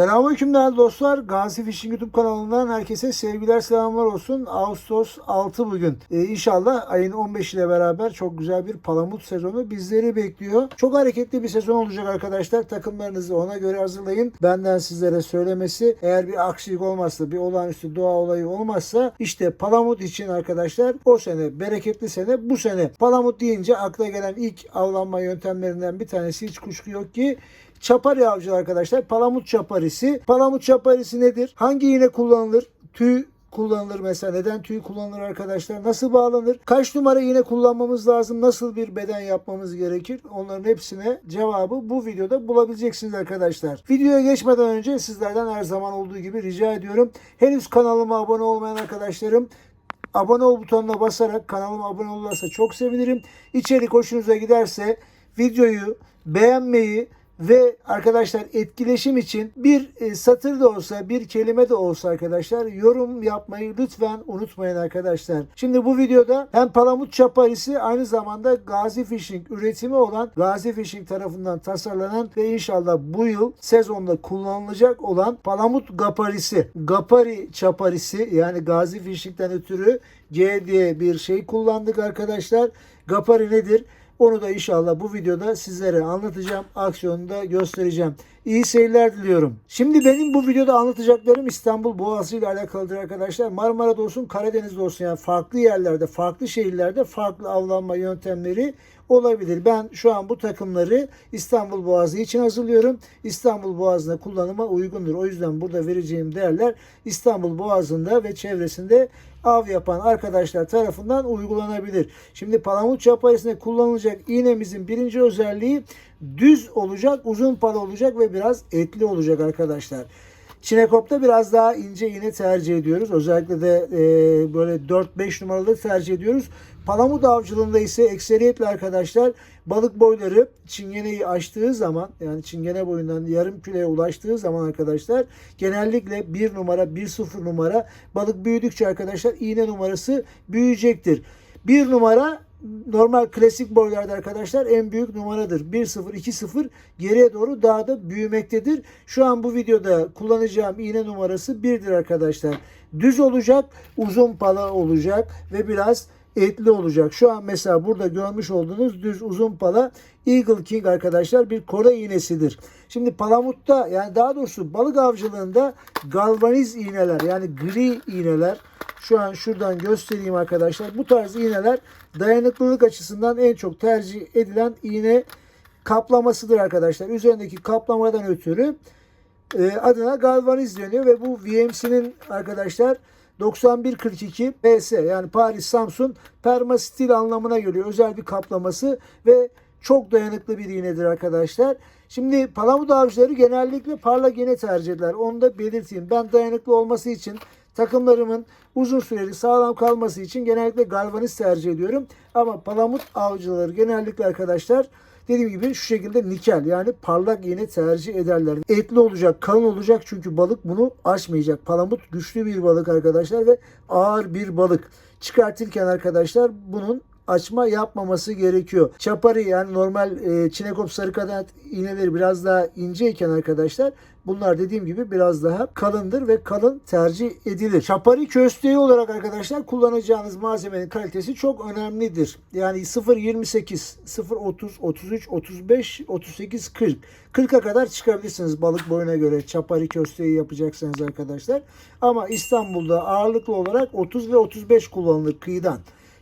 Selamünaleyküm değerli dostlar. Gazi Fishing YouTube kanalından herkese sevgiler selamlar olsun. Ağustos 6 bugün. Ee, inşallah ayın 15 ile beraber çok güzel bir palamut sezonu bizleri bekliyor. Çok hareketli bir sezon olacak arkadaşlar. Takımlarınızı ona göre hazırlayın. Benden sizlere söylemesi eğer bir aksilik olmazsa bir olağanüstü doğa olayı olmazsa işte palamut için arkadaşlar o sene bereketli sene bu sene palamut deyince akla gelen ilk avlanma yöntemlerinden bir tanesi hiç kuşku yok ki Çapari avcı arkadaşlar. Palamut çaparisi. Palamut çaparisi nedir? Hangi iğne kullanılır? Tüy kullanılır mesela. Neden tüy kullanılır arkadaşlar? Nasıl bağlanır? Kaç numara iğne kullanmamız lazım? Nasıl bir beden yapmamız gerekir? Onların hepsine cevabı bu videoda bulabileceksiniz arkadaşlar. Videoya geçmeden önce sizlerden her zaman olduğu gibi rica ediyorum. Henüz kanalıma abone olmayan arkadaşlarım abone ol butonuna basarak kanalıma abone olurlarsa çok sevinirim. İçerik hoşunuza giderse videoyu beğenmeyi ve arkadaşlar etkileşim için bir e, satır da olsa bir kelime de olsa arkadaşlar yorum yapmayı lütfen unutmayın arkadaşlar. Şimdi bu videoda hem palamut çaparisi aynı zamanda Gazi Fishing üretimi olan Gazi Fishing tarafından tasarlanan ve inşallah bu yıl sezonda kullanılacak olan palamut gaparisi. Gapari çaparisi yani Gazi Fishing'den ötürü G diye bir şey kullandık arkadaşlar. Gapari nedir? Onu da inşallah bu videoda sizlere anlatacağım. Aksiyonu da göstereceğim. İyi seyirler diliyorum. Şimdi benim bu videoda anlatacaklarım İstanbul Boğazı ile alakalıdır arkadaşlar. Marmara'da olsun, Karadeniz'de olsun yani farklı yerlerde, farklı şehirlerde farklı avlanma yöntemleri olabilir. Ben şu an bu takımları İstanbul Boğazı için hazırlıyorum. İstanbul Boğazı'nda kullanıma uygundur. O yüzden burada vereceğim değerler İstanbul Boğazı'nda ve çevresinde av yapan arkadaşlar tarafından uygulanabilir. Şimdi palamut çaparisinde kullanılacak iğnemizin birinci özelliği düz olacak, uzun pala olacak ve biraz etli olacak arkadaşlar. Çinekop'ta biraz daha ince iğne tercih ediyoruz. Özellikle de e, böyle 4-5 numaralı tercih ediyoruz. Palamut avcılığında ise ekseriyetle arkadaşlar balık boyları çingeneyi aştığı zaman yani çingene boyundan yarım kiloya ulaştığı zaman arkadaşlar genellikle 1 numara 1-0 numara balık büyüdükçe arkadaşlar iğne numarası büyüyecektir. 1 numara normal klasik boylarda arkadaşlar en büyük numaradır. 1-0, 2-0 geriye doğru daha da büyümektedir. Şu an bu videoda kullanacağım iğne numarası 1'dir arkadaşlar. Düz olacak, uzun pala olacak ve biraz etli olacak. Şu an mesela burada görmüş olduğunuz düz uzun pala Eagle King arkadaşlar bir Kore iğnesidir. Şimdi palamutta yani daha doğrusu balık avcılığında galvaniz iğneler yani gri iğneler şu an şuradan göstereyim arkadaşlar. Bu tarz iğneler dayanıklılık açısından en çok tercih edilen iğne kaplamasıdır arkadaşlar. Üzerindeki kaplamadan ötürü e, adına galvaniz deniyor ve bu VMC'nin arkadaşlar 9142 PS yani Paris Samsun permastil anlamına geliyor. Özel bir kaplaması ve çok dayanıklı bir iğnedir arkadaşlar. Şimdi palamut avcıları genellikle parlak iğne tercih ederler. Onu da belirteyim. Ben dayanıklı olması için takımlarımın uzun süreli sağlam kalması için genellikle galvaniz tercih ediyorum. Ama palamut avcıları genellikle arkadaşlar dediğim gibi şu şekilde nikel yani parlak iğne tercih ederler. Etli olacak, kalın olacak çünkü balık bunu aşmayacak. Palamut güçlü bir balık arkadaşlar ve ağır bir balık. Çıkartırken arkadaşlar bunun açma yapmaması gerekiyor. Çapari yani normal e, çinekop sarı kanat iğneleri biraz daha inceyken arkadaşlar bunlar dediğim gibi biraz daha kalındır ve kalın tercih edilir. Çapari kösteği olarak arkadaşlar kullanacağınız malzemenin kalitesi çok önemlidir. Yani 0.28, 0.30, 33, 35, 38, 40. 40'a kadar çıkabilirsiniz balık boyuna göre çapari kösteği yapacaksanız arkadaşlar. Ama İstanbul'da ağırlıklı olarak 30 ve 35 kullanılır kıyıdan.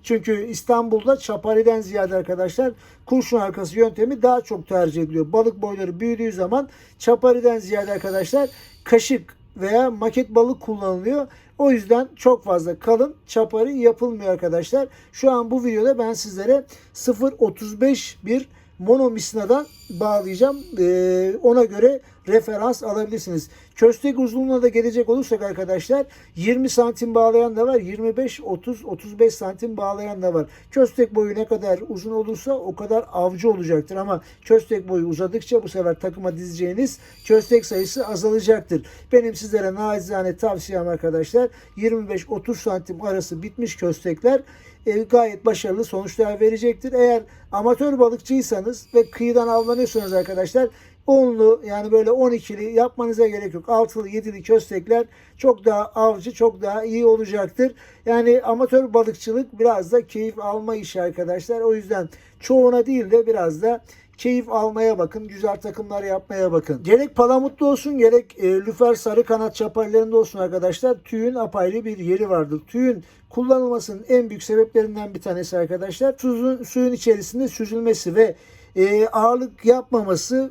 Çünkü İstanbul'da çapariden ziyade arkadaşlar kurşun arkası yöntemi daha çok tercih ediliyor. Balık boyları büyüdüğü zaman çapariden ziyade arkadaşlar kaşık veya maket balık kullanılıyor. O yüzden çok fazla kalın çapari yapılmıyor arkadaşlar. Şu an bu videoda ben sizlere 0.35 bir mono misinadan bağlayacağım. Ee, ona göre referans alabilirsiniz. Köstek uzunluğuna da gelecek olursak arkadaşlar 20 santim bağlayan da var. 25, 30, 35 santim bağlayan da var. Köstek boyu ne kadar uzun olursa o kadar avcı olacaktır. Ama köstek boyu uzadıkça bu sefer takıma dizeceğiniz köstek sayısı azalacaktır. Benim sizlere naçizane tavsiyem arkadaşlar 25-30 santim arası bitmiş köstekler e, gayet başarılı sonuçlar verecektir. Eğer amatör balıkçıysanız ve kıyıdan avlanıyorsanız arkadaşlar onlu yani böyle 12'li yapmanıza gerek yok. Altılı, yedili köstekler çok daha avcı, çok daha iyi olacaktır. Yani amatör balıkçılık biraz da keyif alma işi arkadaşlar. O yüzden çoğuna değil de biraz da keyif almaya bakın. Güzel takımlar yapmaya bakın. Gerek palamutlu olsun gerek e, lüfer sarı kanat çaparlarında olsun arkadaşlar. Tüyün apayrı bir yeri vardır. Tüyün kullanılmasının en büyük sebeplerinden bir tanesi arkadaşlar suyun, suyun içerisinde süzülmesi ve e, ağırlık yapmaması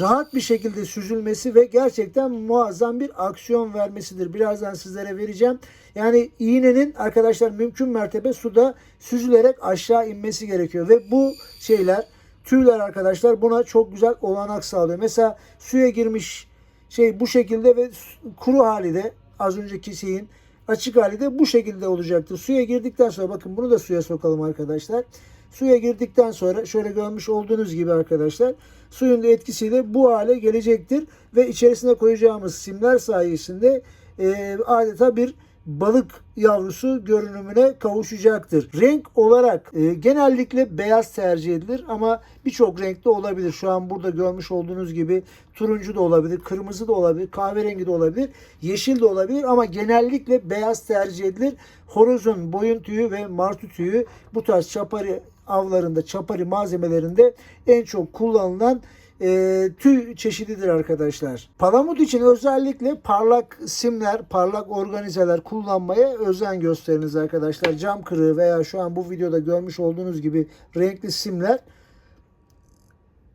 rahat bir şekilde süzülmesi ve gerçekten muazzam bir aksiyon vermesidir. Birazdan sizlere vereceğim. Yani iğnenin arkadaşlar mümkün mertebe suda süzülerek aşağı inmesi gerekiyor ve bu şeyler tüyler arkadaşlar buna çok güzel olanak sağlıyor. Mesela suya girmiş şey bu şekilde ve kuru hali de az önceki şeyin açık hali de bu şekilde olacaktır. Suya girdikten sonra bakın bunu da suya sokalım arkadaşlar. Suya girdikten sonra şöyle görmüş olduğunuz gibi arkadaşlar suyun etkisiyle bu hale gelecektir ve içerisine koyacağımız simler sayesinde e, adeta bir balık yavrusu görünümüne kavuşacaktır. Renk olarak e, genellikle beyaz tercih edilir ama birçok renkte olabilir. Şu an burada görmüş olduğunuz gibi turuncu da olabilir, kırmızı da olabilir, kahverengi de olabilir, yeşil de olabilir ama genellikle beyaz tercih edilir. Horozun boyun tüyü ve martı tüyü bu tarz çapari avlarında, çapari malzemelerinde en çok kullanılan e, tüy çeşididir arkadaşlar. Palamut için özellikle parlak simler, parlak organizeler kullanmaya özen gösteriniz arkadaşlar. Cam kırığı veya şu an bu videoda görmüş olduğunuz gibi renkli simler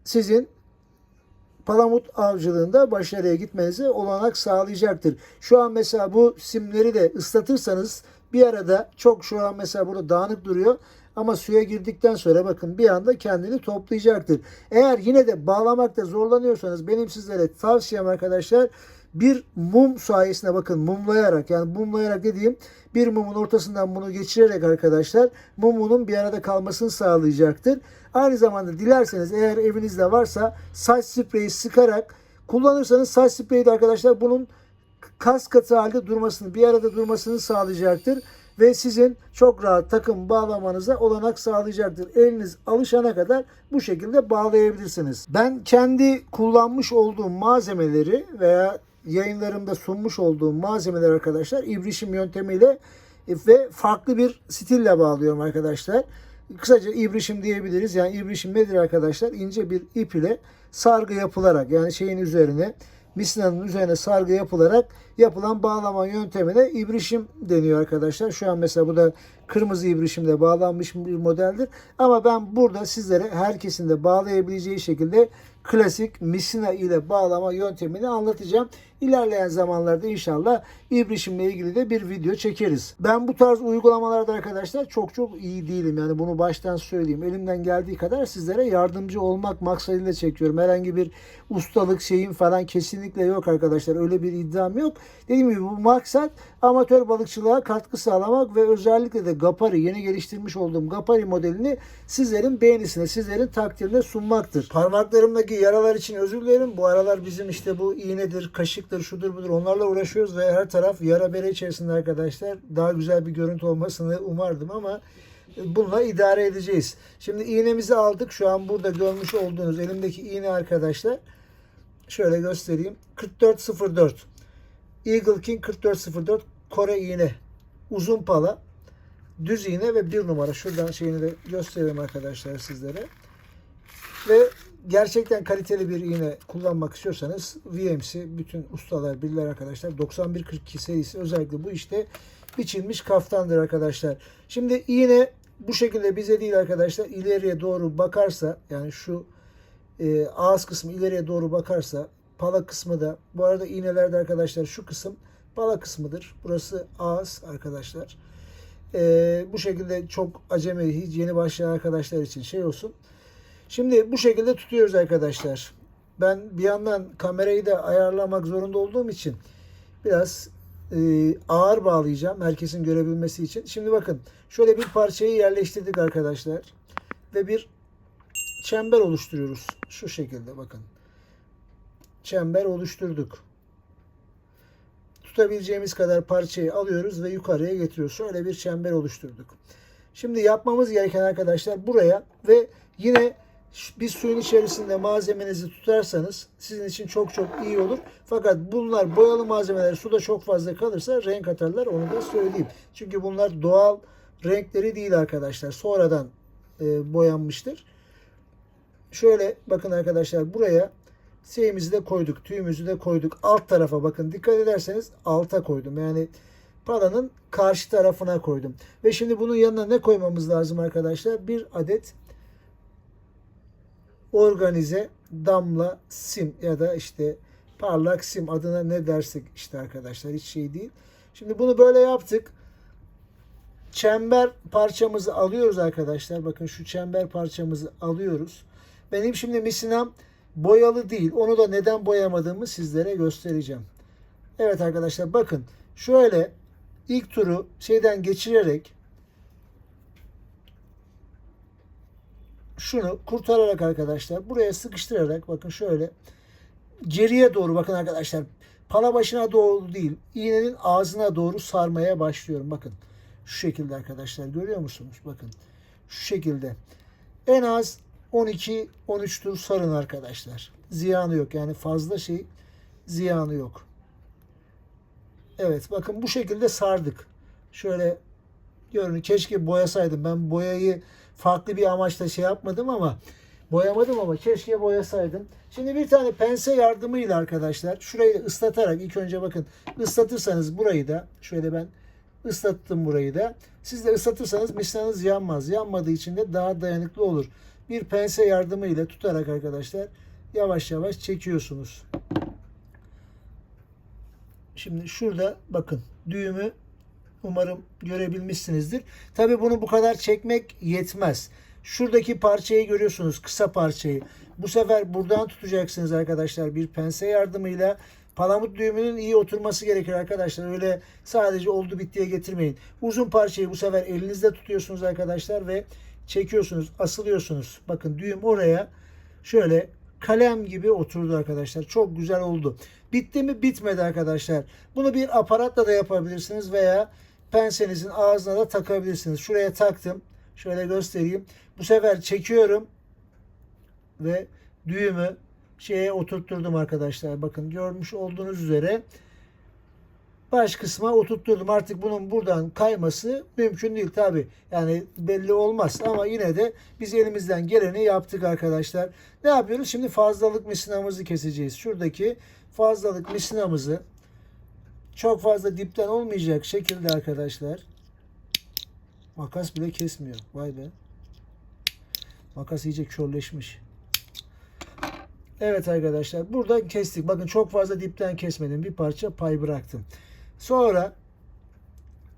sizin palamut avcılığında başarıya gitmenize olanak sağlayacaktır. Şu an mesela bu simleri de ıslatırsanız bir arada çok şu an mesela burada dağınık duruyor. Ama suya girdikten sonra bakın bir anda kendini toplayacaktır. Eğer yine de bağlamakta zorlanıyorsanız benim sizlere tavsiyem arkadaşlar bir mum sayesinde bakın mumlayarak yani mumlayarak dediğim bir mumun ortasından bunu geçirerek arkadaşlar mumunun bir arada kalmasını sağlayacaktır. Aynı zamanda dilerseniz eğer evinizde varsa saç spreyi sıkarak kullanırsanız saç spreyi de arkadaşlar bunun kas katı halde durmasını bir arada durmasını sağlayacaktır ve sizin çok rahat takım bağlamanıza olanak sağlayacaktır. Eliniz alışana kadar bu şekilde bağlayabilirsiniz. Ben kendi kullanmış olduğum malzemeleri veya yayınlarımda sunmuş olduğum malzemeler arkadaşlar ibrişim yöntemiyle ve farklı bir stille bağlıyorum arkadaşlar. Kısaca ibrişim diyebiliriz. Yani ibrişim nedir arkadaşlar? İnce bir ip ile sargı yapılarak yani şeyin üzerine misinanın üzerine sargı yapılarak yapılan bağlama yöntemine ibrişim deniyor arkadaşlar. Şu an mesela bu da kırmızı ibrişimle bağlanmış bir modeldir. Ama ben burada sizlere herkesin de bağlayabileceği şekilde klasik misina ile bağlama yöntemini anlatacağım. İlerleyen zamanlarda inşallah ibrişimle ilgili de bir video çekeriz. Ben bu tarz uygulamalarda arkadaşlar çok çok iyi değilim. Yani bunu baştan söyleyeyim. Elimden geldiği kadar sizlere yardımcı olmak maksadıyla çekiyorum. Herhangi bir ustalık şeyim falan kesinlikle yok arkadaşlar. Öyle bir iddiam yok. Dediğim gibi bu maksat amatör balıkçılığa katkı sağlamak ve özellikle de Gapari yeni geliştirmiş olduğum Gapari modelini sizlerin beğenisine, sizlerin takdirine sunmaktır. Parmaklarımdaki yaralar için özür dilerim. Bu aralar bizim işte bu iğnedir, kaşıktır, şudur budur onlarla uğraşıyoruz ve her taraf yara bere içerisinde arkadaşlar. Daha güzel bir görüntü olmasını umardım ama bununla idare edeceğiz. Şimdi iğnemizi aldık. Şu an burada görmüş olduğunuz elimdeki iğne arkadaşlar. Şöyle göstereyim. 4404. Eagle King 4404 Kore iğne. Uzun pala. Düz iğne ve bir numara. Şuradan şeyini de göstereyim arkadaşlar sizlere. Ve gerçekten kaliteli bir iğne kullanmak istiyorsanız VMC bütün ustalar bilirler arkadaşlar 9142 serisi özellikle bu işte biçilmiş kaftandır arkadaşlar. Şimdi iğne bu şekilde bize değil arkadaşlar ileriye doğru bakarsa yani şu e, ağız kısmı ileriye doğru bakarsa pala kısmı da bu arada iğnelerde arkadaşlar şu kısım pala kısmıdır. Burası ağız arkadaşlar. E, bu şekilde çok acemi hiç yeni başlayan arkadaşlar için şey olsun. Şimdi bu şekilde tutuyoruz arkadaşlar. Ben bir yandan kamerayı da ayarlamak zorunda olduğum için biraz e, ağır bağlayacağım herkesin görebilmesi için. Şimdi bakın şöyle bir parçayı yerleştirdik arkadaşlar. Ve bir çember oluşturuyoruz. Şu şekilde bakın. Çember oluşturduk. Tutabileceğimiz kadar parçayı alıyoruz ve yukarıya getiriyoruz. Şöyle bir çember oluşturduk. Şimdi yapmamız gereken arkadaşlar buraya ve yine Bir suyun içerisinde malzemenizi tutarsanız sizin için çok çok iyi olur. Fakat bunlar boyalı malzemeler suda çok fazla kalırsa renk atarlar onu da söyleyeyim. Çünkü bunlar doğal renkleri değil arkadaşlar. Sonradan e, boyanmıştır. Şöyle bakın arkadaşlar buraya şeyimizi de koyduk. Tüyümüzü de koyduk. Alt tarafa bakın. Dikkat ederseniz alta koydum. Yani paranın karşı tarafına koydum. Ve şimdi bunun yanına ne koymamız lazım arkadaşlar? Bir adet organize damla sim ya da işte parlak sim adına ne dersek işte arkadaşlar hiç şey değil. Şimdi bunu böyle yaptık. Çember parçamızı alıyoruz arkadaşlar. Bakın şu çember parçamızı alıyoruz. Benim şimdi misinam boyalı değil. Onu da neden boyamadığımı sizlere göstereceğim. Evet arkadaşlar bakın şöyle ilk turu şeyden geçirerek şunu kurtararak arkadaşlar buraya sıkıştırarak bakın şöyle geriye doğru bakın arkadaşlar. Pala başına doğru değil iğnenin ağzına doğru sarmaya başlıyorum. Bakın şu şekilde arkadaşlar görüyor musunuz? Bakın şu şekilde. En az 12 13 tur sarın arkadaşlar. Ziyanı yok yani fazla şey ziyanı yok. Evet bakın bu şekilde sardık. Şöyle görün keşke boyasaydım. Ben boyayı farklı bir amaçla şey yapmadım ama boyamadım ama keşke boyasaydım. Şimdi bir tane pense yardımıyla arkadaşlar şurayı ıslatarak ilk önce bakın ıslatırsanız burayı da şöyle ben ıslattım burayı da. Siz de ıslatırsanız mislanız yanmaz. Yanmadığı için de daha dayanıklı olur. Bir pense yardımıyla tutarak arkadaşlar yavaş yavaş çekiyorsunuz. Şimdi şurada bakın düğümü Umarım görebilmişsinizdir. Tabi bunu bu kadar çekmek yetmez. Şuradaki parçayı görüyorsunuz. Kısa parçayı. Bu sefer buradan tutacaksınız arkadaşlar. Bir pense yardımıyla palamut düğümünün iyi oturması gerekir arkadaşlar. Öyle sadece oldu bittiye getirmeyin. Uzun parçayı bu sefer elinizde tutuyorsunuz arkadaşlar ve çekiyorsunuz. Asılıyorsunuz. Bakın düğüm oraya şöyle kalem gibi oturdu arkadaşlar. Çok güzel oldu. Bitti mi? Bitmedi arkadaşlar. Bunu bir aparatla da yapabilirsiniz veya pensenizin ağzına da takabilirsiniz. Şuraya taktım. Şöyle göstereyim. Bu sefer çekiyorum ve düğümü şeye oturtturdum arkadaşlar. Bakın görmüş olduğunuz üzere baş kısma oturtturdum. Artık bunun buradan kayması mümkün değil tabi. Yani belli olmaz ama yine de biz elimizden geleni yaptık arkadaşlar. Ne yapıyoruz? Şimdi fazlalık misinamızı keseceğiz. Şuradaki fazlalık misinamızı çok fazla dipten olmayacak şekilde arkadaşlar. Makas bile kesmiyor. Vay be. Makas iyice körleşmiş. Evet arkadaşlar buradan kestik. Bakın çok fazla dipten kesmedim. Bir parça pay bıraktım. Sonra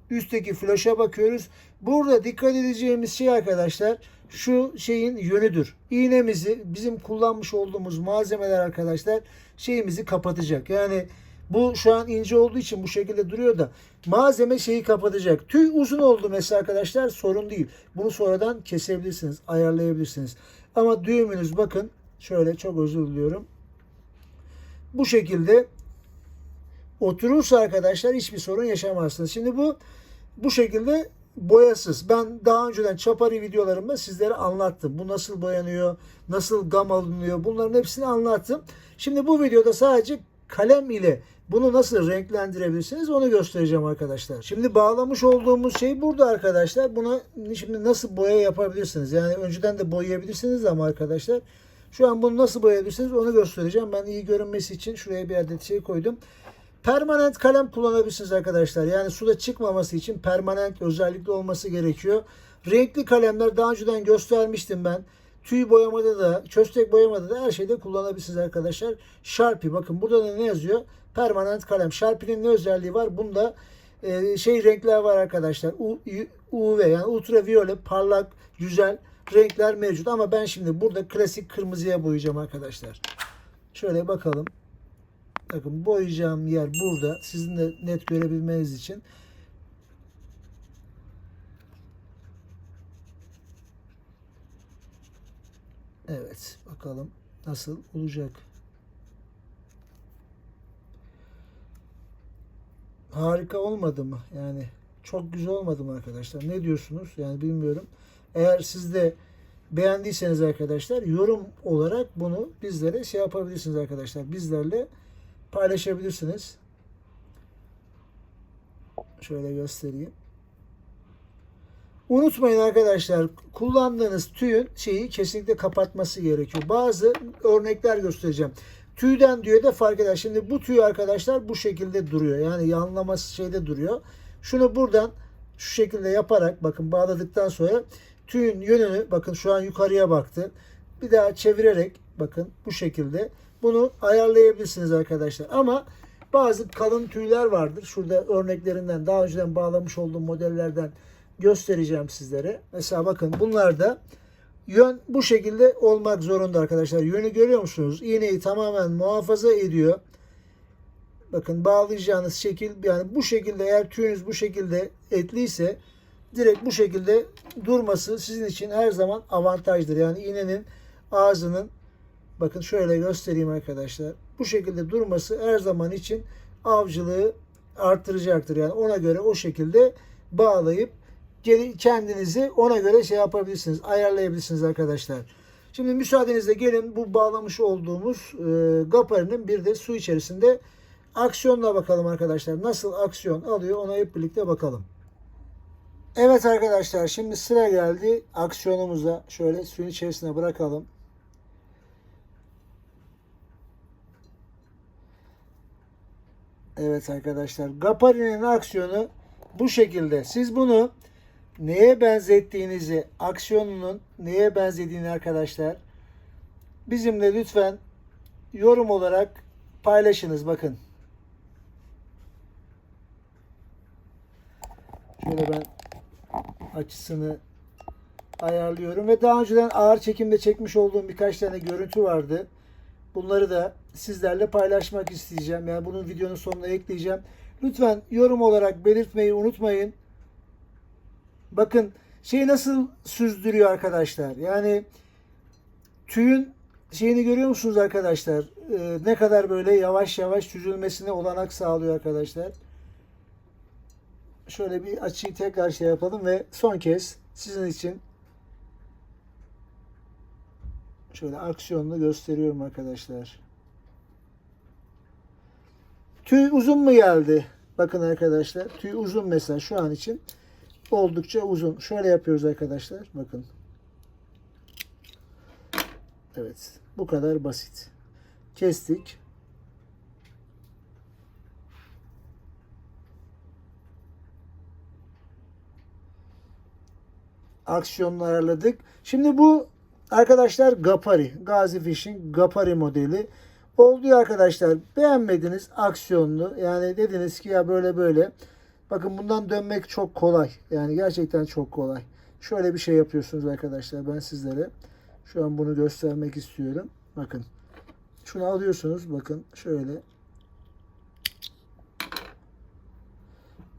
üstteki flaşa bakıyoruz. Burada dikkat edeceğimiz şey arkadaşlar şu şeyin yönüdür. İğnemizi bizim kullanmış olduğumuz malzemeler arkadaşlar şeyimizi kapatacak. Yani bu şu an ince olduğu için bu şekilde duruyor da malzeme şeyi kapatacak. Tüy uzun oldu mesela arkadaşlar sorun değil. Bunu sonradan kesebilirsiniz, ayarlayabilirsiniz. Ama düğümünüz bakın şöyle çok özür diliyorum. Bu şekilde oturursa arkadaşlar hiçbir sorun yaşamazsınız. Şimdi bu bu şekilde boyasız. Ben daha önceden çapari videolarımda sizlere anlattım. Bu nasıl boyanıyor, nasıl gam alınıyor bunların hepsini anlattım. Şimdi bu videoda sadece kalem ile bunu nasıl renklendirebilirsiniz onu göstereceğim arkadaşlar. Şimdi bağlamış olduğumuz şey burada arkadaşlar. Buna şimdi nasıl boya yapabilirsiniz? Yani önceden de boyayabilirsiniz ama arkadaşlar şu an bunu nasıl boyayabilirsiniz onu göstereceğim. Ben iyi görünmesi için şuraya bir adet şey koydum. Permanent kalem kullanabilirsiniz arkadaşlar. Yani suda çıkmaması için permanent özellikle olması gerekiyor. Renkli kalemler daha önceden göstermiştim ben. Tüy boyamada da, köstek boyamada da her şeyde kullanabilirsiniz arkadaşlar. Sharpie bakın burada da ne yazıyor? Permanent kalem. Sharpie'nin ne özelliği var? Bunda e, şey renkler var arkadaşlar. U, UV yani ultraviyole parlak, güzel renkler mevcut. Ama ben şimdi burada klasik kırmızıya boyayacağım arkadaşlar. Şöyle bakalım. Bakın boyayacağım yer burada. Sizin de net görebilmeniz için. Evet. Bakalım nasıl olacak. Harika olmadı mı? Yani çok güzel olmadı mı arkadaşlar? Ne diyorsunuz? Yani bilmiyorum. Eğer siz de beğendiyseniz arkadaşlar yorum olarak bunu bizlere şey yapabilirsiniz arkadaşlar. Bizlerle paylaşabilirsiniz. Şöyle göstereyim. Unutmayın arkadaşlar kullandığınız tüyün şeyi kesinlikle kapatması gerekiyor. Bazı örnekler göstereceğim. Tüyden diyor da fark eder. Şimdi bu tüy arkadaşlar bu şekilde duruyor. Yani yanlaması şeyde duruyor. Şunu buradan şu şekilde yaparak bakın bağladıktan sonra tüyün yönünü bakın şu an yukarıya baktı. Bir daha çevirerek bakın bu şekilde bunu ayarlayabilirsiniz arkadaşlar. Ama bazı kalın tüyler vardır. Şurada örneklerinden daha önceden bağlamış olduğum modellerden göstereceğim sizlere. Mesela bakın bunlarda yön bu şekilde olmak zorunda arkadaşlar. Yönü görüyor musunuz? İğneyi tamamen muhafaza ediyor. Bakın bağlayacağınız şekil yani bu şekilde eğer tüyünüz bu şekilde etliyse direkt bu şekilde durması sizin için her zaman avantajdır. Yani iğnenin ağzının bakın şöyle göstereyim arkadaşlar. Bu şekilde durması her zaman için avcılığı arttıracaktır. Yani ona göre o şekilde bağlayıp kendinizi ona göre şey yapabilirsiniz. Ayarlayabilirsiniz arkadaşlar. Şimdi müsaadenizle gelin bu bağlamış olduğumuz e, Gaparinin bir de su içerisinde aksiyonla bakalım arkadaşlar. Nasıl aksiyon alıyor ona hep birlikte bakalım. Evet arkadaşlar şimdi sıra geldi aksiyonumuza. Şöyle suyun içerisine bırakalım. Evet arkadaşlar Gapari'nin aksiyonu bu şekilde. Siz bunu neye benzettiğinizi, aksiyonunun neye benzediğini arkadaşlar bizimle lütfen yorum olarak paylaşınız bakın. Şöyle ben açısını ayarlıyorum ve daha önceden ağır çekimde çekmiş olduğum birkaç tane görüntü vardı. Bunları da sizlerle paylaşmak isteyeceğim. Yani bunun videonun sonuna ekleyeceğim. Lütfen yorum olarak belirtmeyi unutmayın. Bakın şeyi nasıl süzdürüyor arkadaşlar. Yani tüyün şeyini görüyor musunuz arkadaşlar? Ee, ne kadar böyle yavaş yavaş süzülmesine olanak sağlıyor arkadaşlar. Şöyle bir açıyı tekrar şey yapalım ve son kez sizin için şöyle aksiyonlu gösteriyorum arkadaşlar. Tüy uzun mu geldi? Bakın arkadaşlar. Tüy uzun mesela şu an için. Oldukça uzun. Şöyle yapıyoruz arkadaşlar. Bakın. Evet. Bu kadar basit. Kestik. Aksiyonunu ayarladık. Şimdi bu arkadaşlar Gapari. Gazi Fishing Gapari modeli. Oldu arkadaşlar. Beğenmediniz aksiyonlu. Yani dediniz ki ya böyle böyle. Bakın bundan dönmek çok kolay. Yani gerçekten çok kolay. Şöyle bir şey yapıyorsunuz arkadaşlar. Ben sizlere şu an bunu göstermek istiyorum. Bakın. Şunu alıyorsunuz. Bakın şöyle.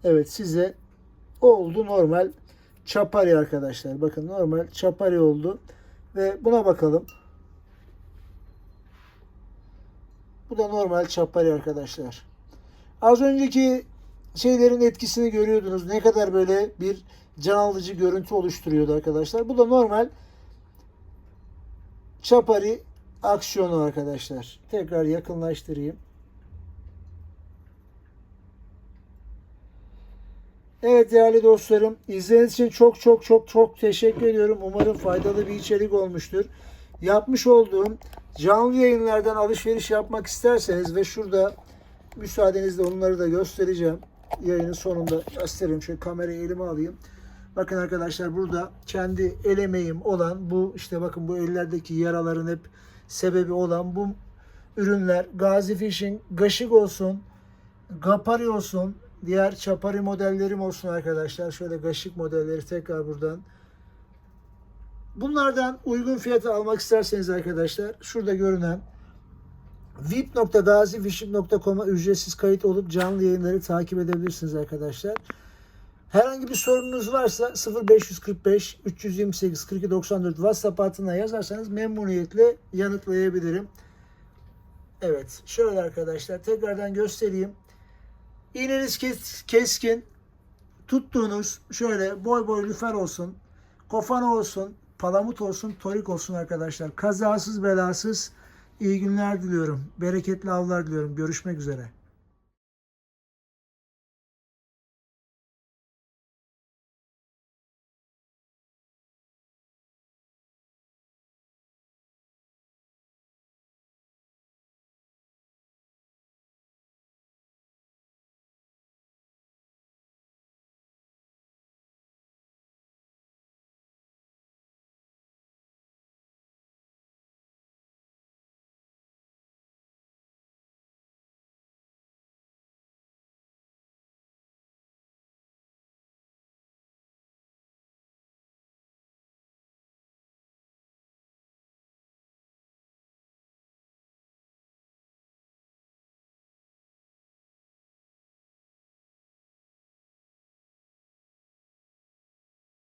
Evet size oldu normal çapari arkadaşlar. Bakın normal çapari oldu. Ve buna bakalım. Bu da normal çapari arkadaşlar. Az önceki şeylerin etkisini görüyordunuz. Ne kadar böyle bir can alıcı görüntü oluşturuyordu arkadaşlar. Bu da normal çapari aksiyonu arkadaşlar. Tekrar yakınlaştırayım. Evet değerli dostlarım, izlediğiniz için çok çok çok çok teşekkür ediyorum. Umarım faydalı bir içerik olmuştur. Yapmış olduğum canlı yayınlardan alışveriş yapmak isterseniz ve şurada müsaadenizle onları da göstereceğim. Yayının sonunda göstereyim. Şöyle kamerayı elime alayım. Bakın arkadaşlar burada kendi el emeğim olan bu işte bakın bu ellerdeki yaraların hep sebebi olan bu ürünler Gazi Fishing, Gaşık olsun, Gapari olsun, diğer Çapari modellerim olsun arkadaşlar. Şöyle Gaşık modelleri tekrar buradan Bunlardan uygun fiyata almak isterseniz arkadaşlar şurada görünen vip.gazifishing.com'a ücretsiz kayıt olup canlı yayınları takip edebilirsiniz arkadaşlar. Herhangi bir sorunuz varsa 0545 328 42 94 WhatsApp hattına yazarsanız memnuniyetle yanıtlayabilirim. Evet şöyle arkadaşlar tekrardan göstereyim. İğneniz keskin tuttuğunuz şöyle boy boy lüfer olsun kofana olsun palamut olsun, torik olsun arkadaşlar. Kazasız belasız iyi günler diliyorum. Bereketli avlar diliyorum. Görüşmek üzere.